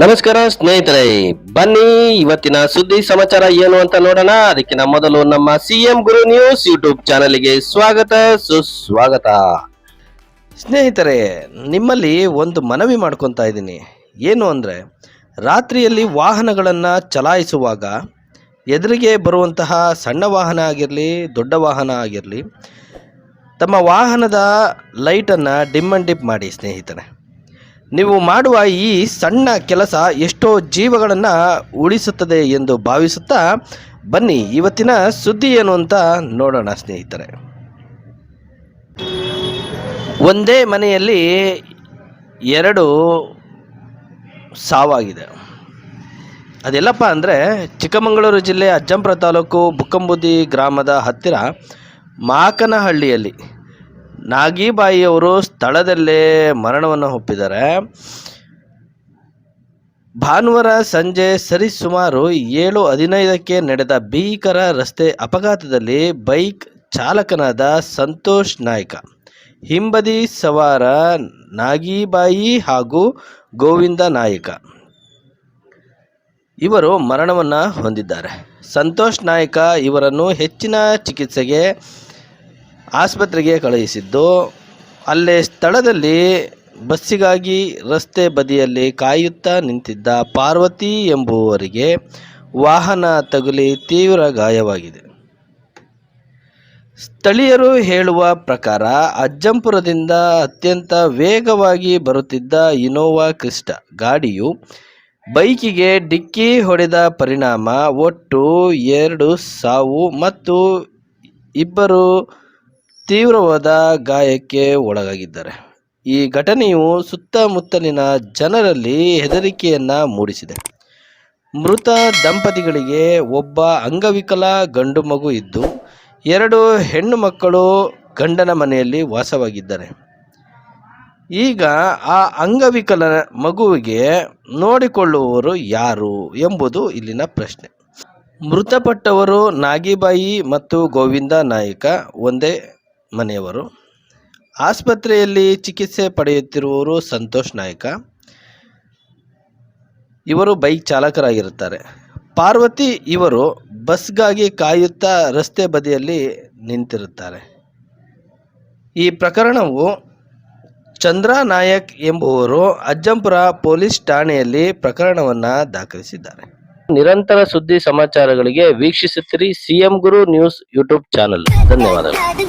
ನಮಸ್ಕಾರ ಸ್ನೇಹಿತರೆ, ಬನ್ನಿ, ಇವತ್ತಿನ ಸುದ್ದಿ ಸಮಾಚಾರ ಏನು ಅಂತ ನೋಡೋಣ. ಅದಕ್ಕಿಂತ ಮೊದಲು ನಮ್ಮ ಸಿಎಂ ಗುರು ನ್ಯೂಸ್ ಯೂಟ್ಯೂಬ್ ಚಾನಲ್ಗೆ ಸ್ವಾಗತ, ಸುಸ್ವಾಗತ. ಸ್ನೇಹಿತರೆ, ನಿಮ್ಮಲ್ಲಿ ಒಂದು ಮನವಿ ಮಾಡ್ಕೊತಾ ಇದ್ದೀನಿ. ಏನು ಅಂದರೆ, ರಾತ್ರಿಯಲ್ಲಿ ವಾಹನಗಳನ್ನು ಚಲಾಯಿಸುವಾಗ ಎದುರಿಗೆ ಬರುವಂತಹ ಸಣ್ಣ ವಾಹನ ಆಗಿರಲಿ, ದೊಡ್ಡ ವಾಹನ ಆಗಿರಲಿ, ತಮ್ಮ ವಾಹನದ ಲೈಟನ್ನು ಡಿಮ್ ಅಂಡ್ ಡಿಪ್ ಮಾಡಿ ಸ್ನೇಹಿತರೆ. ನೀವು ಮಾಡುವ ಈ ಸಣ್ಣ ಕೆಲಸ ಎಷ್ಟೋ ಜೀವಗಳನ್ನು ಉಳಿಸುತ್ತದೆ ಎಂದು ಭಾವಿಸುತ್ತಾ ಬನ್ನಿ ಇವತ್ತಿನ ಸುದ್ದಿ ಏನು ಅಂತ ನೋಡೋಣ ಸ್ನೇಹಿತರೆ. ಒಂದೇ ಮನೆಯಲ್ಲಿ ಎರಡು ಸಾವಾಗಿದೆ. ಅದೆಲ್ಲಪ್ಪ ಅಂದರೆ ಚಿಕ್ಕಮಗಳೂರು ಜಿಲ್ಲೆ ಅಜ್ಜಂಪುರ ತಾಲೂಕು ಬುಕ್ಕಂಬುದಿ ಗ್ರಾಮದ ಹತ್ತಿರ ಮಾಕನಹಳ್ಳಿಯಲ್ಲಿ ನಾಗೀಬಾಯಿಯವರು ಸ್ಥಳದಲ್ಲೇ ಮರಣವನ್ನು ಒಪ್ಪಿದ್ದಾರೆ. ಭಾನುವಾರ ಸಂಜೆ ಸರಿಸುಮಾರು ಏಳು ಹದಿನೈದಕ್ಕೆ ನಡೆದ ಭೀಕರ ರಸ್ತೆ ಅಪಘಾತದಲ್ಲಿ ಬೈಕ್ ಚಾಲಕನಾದ ಸಂತೋಷ್ ನಾಯ್ಕ, ಹಿಂಬದಿ ಸವಾರ ನಾಗೀಬಾಯಿ ಹಾಗೂ ಗೋವಿಂದ ನಾಯಕ ಇವರು ಮರಣವನ್ನು ಹೊಂದಿದ್ದಾರೆ. ಸಂತೋಷ್ ನಾಯ್ಕ ಇವರನ್ನು ಹೆಚ್ಚಿನ ಚಿಕಿತ್ಸೆಗೆ ಆಸ್ಪತ್ರೆಗೆ ಕಳುಹಿಸಿದ್ದು. ಅಲ್ಲೇ ಸ್ಥಳದಲ್ಲಿ ಬಸ್ಸಿಗಾಗಿ ರಸ್ತೆ ಬದಿಯಲ್ಲಿ ಕಾಯುತ್ತಾ ನಿಂತಿದ್ದ ಪಾರ್ವತಿ ಎಂಬುವರಿಗೆ ವಾಹನ ತಗುಲಿ ತೀವ್ರ ಗಾಯವಾಗಿದೆ. ಸ್ಥಳೀಯರು ಹೇಳುವ ಪ್ರಕಾರ ಅಜ್ಜಂಪುರದಿಂದ ಅತ್ಯಂತ ವೇಗವಾಗಿ ಬರುತ್ತಿದ್ದ ಇನೋವಾ ಕ್ರಿಸ್ಟ ಗಾಡಿಯು ಬೈಕಿಗೆ ಡಿಕ್ಕಿ ಹೊಡೆದ ಪರಿಣಾಮ ಒಟ್ಟು ಎರಡು ಸಾವು ಮತ್ತು ಇಬ್ಬರು ತೀವ್ರವಾದ ಗಾಯಕ್ಕೆ ಒಳಗಾಗಿದ್ದಾರೆ. ಈ ಘಟನೆಯು ಸುತ್ತಮುತ್ತಲಿನ ಜನರಲ್ಲಿ ಹೆದರಿಕೆಯನ್ನು ಮೂಡಿಸಿದೆ. ಮೃತ ದಂಪತಿಗಳಿಗೆ ಒಬ್ಬ ಅಂಗವಿಕಲ ಗಂಡು ಮಗು ಇದ್ದು, ಎರಡು ಹೆಣ್ಣು ಮಕ್ಕಳು ಗಂಡನ ಮನೆಯಲ್ಲಿ ವಾಸವಾಗಿದ್ದಾರೆ. ಈಗ ಆ ಅಂಗವಿಕಲ ಮಗುವಿಗೆ ನೋಡಿಕೊಳ್ಳುವವರು ಯಾರು ಎಂಬುದು ಇಲ್ಲಿನ ಪ್ರಶ್ನೆ. ಮೃತಪಟ್ಟವರು ನಾಗಿಬಾಯಿ ಮತ್ತು ಗೋವಿಂದ ನಾಯಕ, ಒಂದೇ ಮನೆಯವರು. ಆಸ್ಪತ್ರೆಯಲ್ಲಿ ಚಿಕಿತ್ಸೆ ಪಡೆಯುತ್ತಿರುವವರು ಸಂತೋಷ್ ನಾಯಕ. ಇವರು ಬೈಕ್ ಚಾಲಕರಾಗಿರುತ್ತಾರೆ. ಪಾರ್ವತಿ ಇವರು ಬಸ್ಗಾಗಿ ಕಾಯುತ್ತಾ ರಸ್ತೆ ಬದಿಯಲ್ಲಿ ನಿಂತಿರುತ್ತಾರೆ. ಈ ಪ್ರಕರಣವು ಚಂದ್ರ ನಾಯಕ್ ಎಂಬುವರು ಅಜ್ಜಂಪುರ ಪೊಲೀಸ್ ಠಾಣೆಯಲ್ಲಿ ಪ್ರಕರಣವನ್ನು ದಾಖಲಿಸಿದ್ದಾರೆ. ನಿರಂತರ ಸುದ್ದಿ ಸಮಾಚಾರಗಳಿಗೆ ವೀಕ್ಷಿಸುತ್ತಿರಿ CM Guru news YouTube channel. ಧನ್ಯವಾದಗಳು.